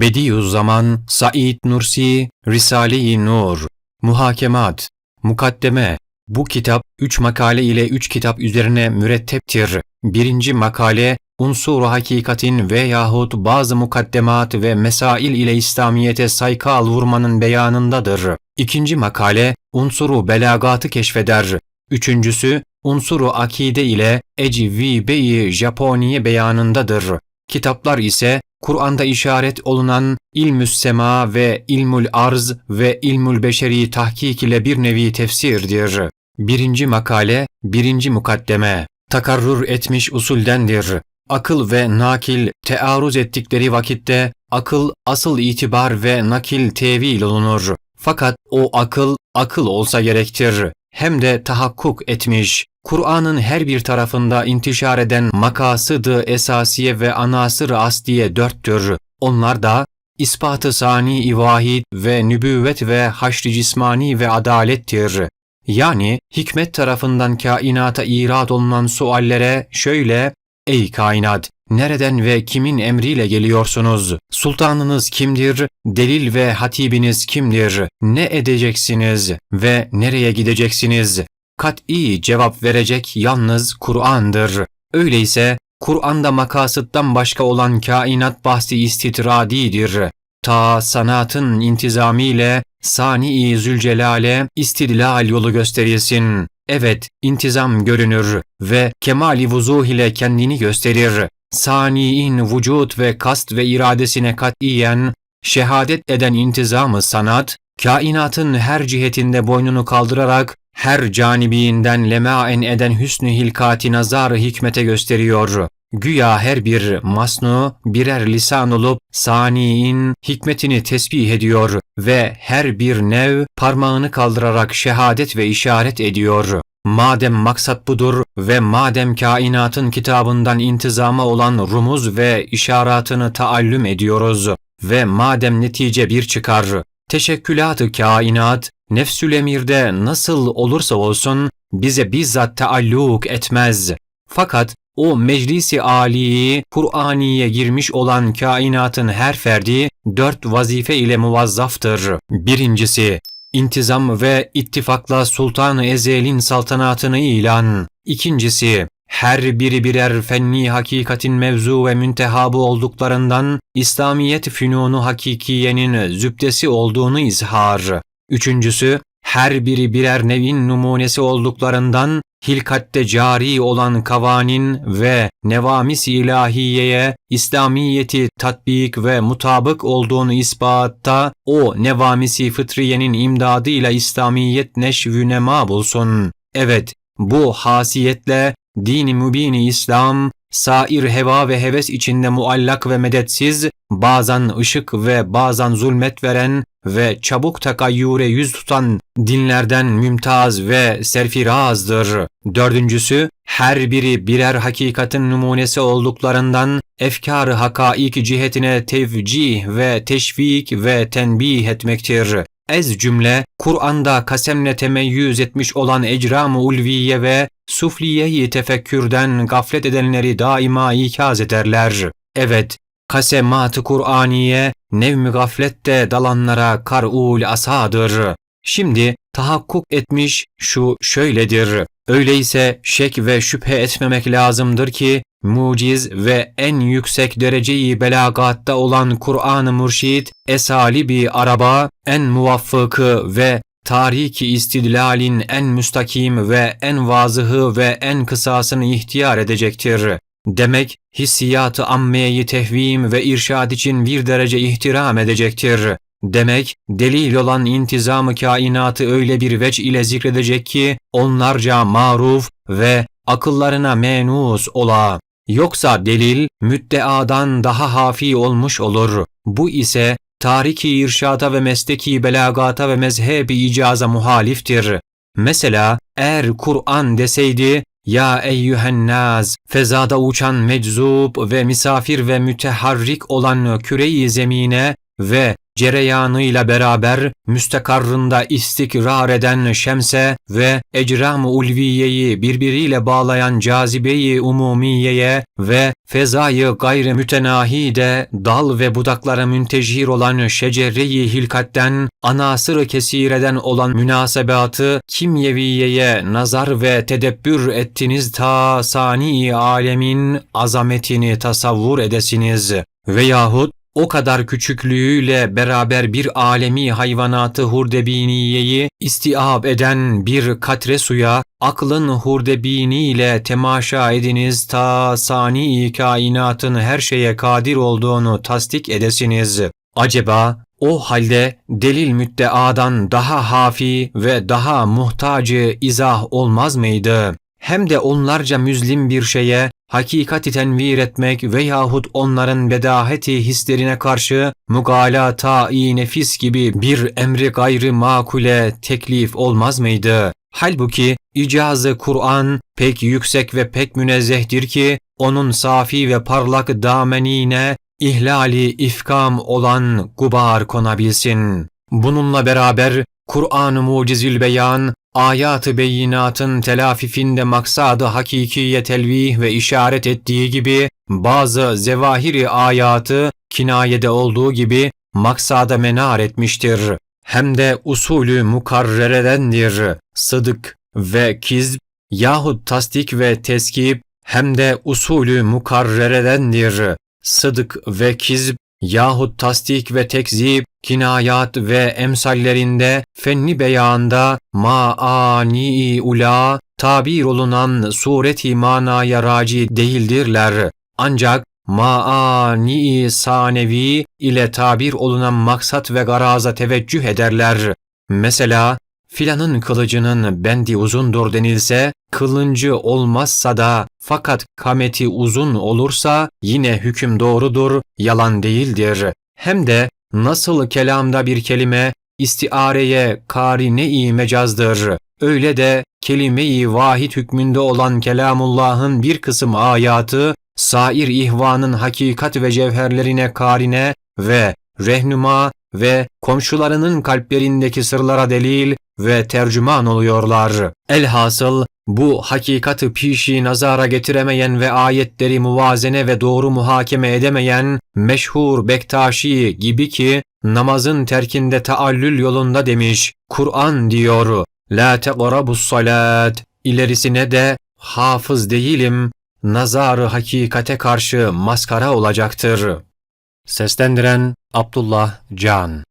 Bediüzzaman Said Nursi Risale-i Nur Muhakemat Mukaddeme Bu kitap üç makale ile üç kitap üzerine müretteptir. Birinci makale unsur hakikatin veyahut bazı mukaddemat ve mesail ile İslamiyete saykal vurmanın beyanındadır. İkinci makale unsuru belagatı keşfeder. Üçüncüsü unsuru akide ile ecvibe-i Japoniye beyanındadır. Kitaplar ise Kur'an'da işaret olunan ilmü's sema ve ilmül arz ve ilmül beşeri tahkik ile bir nevi tefsirdir. Birinci makale, birinci mukaddeme, takarrur etmiş usuldendir. Akıl ve nakil tearruz ettikleri vakitte akıl asıl itibar ve nakil tevil olunur. Fakat o akıl akıl olsa gerektir. Hem de tahakkuk etmiş. Kur'an'ın her bir tarafında intişar eden makasıdı esasiye ve anasır asliye dörttür. Onlar da ispatı sani vahid ve nübüvvet ve haşr cismani ve adalettir. Yani hikmet tarafından kainata irad olunan suallere şöyle Ey kainat! Nereden ve kimin emriyle geliyorsunuz? Sultanınız kimdir? Delil ve hatibiniz kimdir? Ne edeceksiniz ve nereye gideceksiniz? Kat'i cevap verecek yalnız Kur'an'dır. Öyleyse Kur'an'da makasıttan başka olan kainat bahsi istitradidir. Ta sanatın intizamiyle Sani-i Zülcelal'e istidlal yolu gösterilsin. Evet, intizam görünür ve kemali vuzuh ile kendini gösterir. Sani'in vücut ve kast ve iradesine katiyen şehadet eden intizamı sanat, kainatın her cihetinde boynunu kaldırarak her canibinden lemaen eden hüsnü hilkati nazar hikmete gösteriyor. Güya her bir masnu birer lisan olup saniin hikmetini tesbih ediyor ve her bir nev parmağını kaldırarak şehadet ve işaret ediyor. Madem maksat budur ve madem kainatın kitabından intizama olan rumuz ve işaratını taallüm ediyoruz ve madem netice bir çıkar, teşekkülat-ı kainat, nefsül emirde nasıl olursa olsun bize bizzat taalluk etmez. Fakat o meclisi âliyi Kur'aniye girmiş olan kainatın her ferdi dört vazife ile muvazzaftır. Birincisi, intizam ve ittifakla Sultan-ı Ezel'in saltanatını ilan. İkincisi, her biri birer fenni hakikatin mevzu ve müntehabı olduklarından İslamiyet fünunu hakikiyenin zübdesi olduğunu izhar. Üçüncüsü, her biri birer nevin numunesi olduklarından hilkatte cari olan kavanin ve nevamis ilahiyeye İslamiyeti tatbik ve mutabık olduğunu ispatta o nevamisi fıtriyenin imdadıyla İslamiyet neşvü nema bulsun. Evet, bu hasiyetle dini mübini İslam sair heva ve heves içinde muallak ve medetsiz, bazen ışık ve bazen zulmet veren ve çabuk takayyure yüz tutan dinlerden mümtaz ve serfirazdır. Dördüncüsü, her biri birer hakikatin numunesi olduklarından efkar hakaik cihetine tevcih ve teşvik ve tenbih etmektir. Ez cümle, Kur'an'da kasemle temeyyüz etmiş olan ecram-ı ulviye ve sufliyeyi tefekkürden gaflet edenleri daima ikaz ederler. Evet, kasemat-ı Kur'aniye nevmi gaflette dalanlara kar'ul asadır. Şimdi tahakkuk etmiş şu şöyledir. Öyleyse şek ve şüphe etmemek lazımdır ki muciz ve en yüksek dereceyi belagatta olan Kur'an-ı Mürşid esali bir araba, en muvaffıkı ve tariki istidlalin en müstakim ve en vazıhı ve en kısasını ihtiyar edecektir. Demek hissiyatı ammeyi tehvim ve irşad için bir derece ihtiram edecektir. Demek delil olan intizamı kainatı öyle bir veç ile zikredecek ki onlarca maruf ve akıllarına menus ola. Yoksa delil müddeadan daha hafi olmuş olur. Bu ise tariki irşata ve mesleki belagata ve mezhebi icaza muhaliftir. Mesela eğer Kur'an deseydi ya eyyühen naz, fezada uçan meczup ve misafir ve müteharrik olan küreyi zemine ve cereyanıyla beraber müstekarrında istikrar eden şemse ve ecram-ı ulviyeyi birbiriyle bağlayan cazibeyi umumiyeye ve fezayı gayri mütenahide dal ve budaklara müntecir olan şecere-i hilkatten anasır kesireden olan münasebatı kimyeviyeye nazar ve tedebbür ettiniz ta sani alemin azametini tasavvur edesiniz. Veyahut o kadar küçüklüğüyle beraber bir alemi hayvanatı hurdebiniyeyi istiab eden bir katre suya aklın hurdebiniyle temaşa ediniz ta sani kainatın her şeye kadir olduğunu tasdik edesiniz. Acaba o halde delil müddeadan daha hafi ve daha muhtacı izah olmaz mıydı? Hem de onlarca müzlim bir şeye hakikati tenvir etmek veyahut onların bedaheti hislerine karşı mugalata-i nefis gibi bir emri gayrı makule teklif olmaz mıydı? Halbuki icazı Kur'an pek yüksek ve pek münezzehtir ki onun safi ve parlak damenine ihlali ifkam olan gubar konabilsin. Bununla beraber Kur'an-ı Mucizül Beyan, ayat-ı beyinatın telafifinde maksadı hakikiye telvih ve işaret ettiği gibi, bazı zevahiri ayatı kinayede olduğu gibi maksada menar etmiştir. Hem de usulü mukarreredendir. Sıdık ve kizb yahut tasdik ve teskip hem de usulü mukarreredendir. Sıdık ve kizb yahut tasdik ve tekzip, kinayat ve emsallerinde, fenni beyanda, maani ula, tabir olunan sureti manaya raci değildirler. Ancak maani sanevi ile tabir olunan maksat ve garaza teveccüh ederler. Mesela filanın kılıcının bendi uzundur denilse, kılıncı olmazsa da fakat kameti uzun olursa yine hüküm doğrudur, yalan değildir. Hem de nasıl kelamda bir kelime istiareye karine-i mecazdır. Öyle de kelime-i vahid hükmünde olan kelamullahın bir kısım ayatı, sair ihvanın hakikat ve cevherlerine karine ve rehnuma ve komşularının kalplerindeki sırlara delil ve tercüman oluyorlar. Elhasıl bu hakikatı pişi nazara getiremeyen ve ayetleri muvazene ve doğru muhakeme edemeyen meşhur Bektaşi gibi ki namazın terkinde taallül yolunda demiş. Kur'an diyor. La teqrabus salat. İlerisine de hafız değilim. Nazarı hakikate karşı maskara olacaktır. Seslendiren Abdullah Can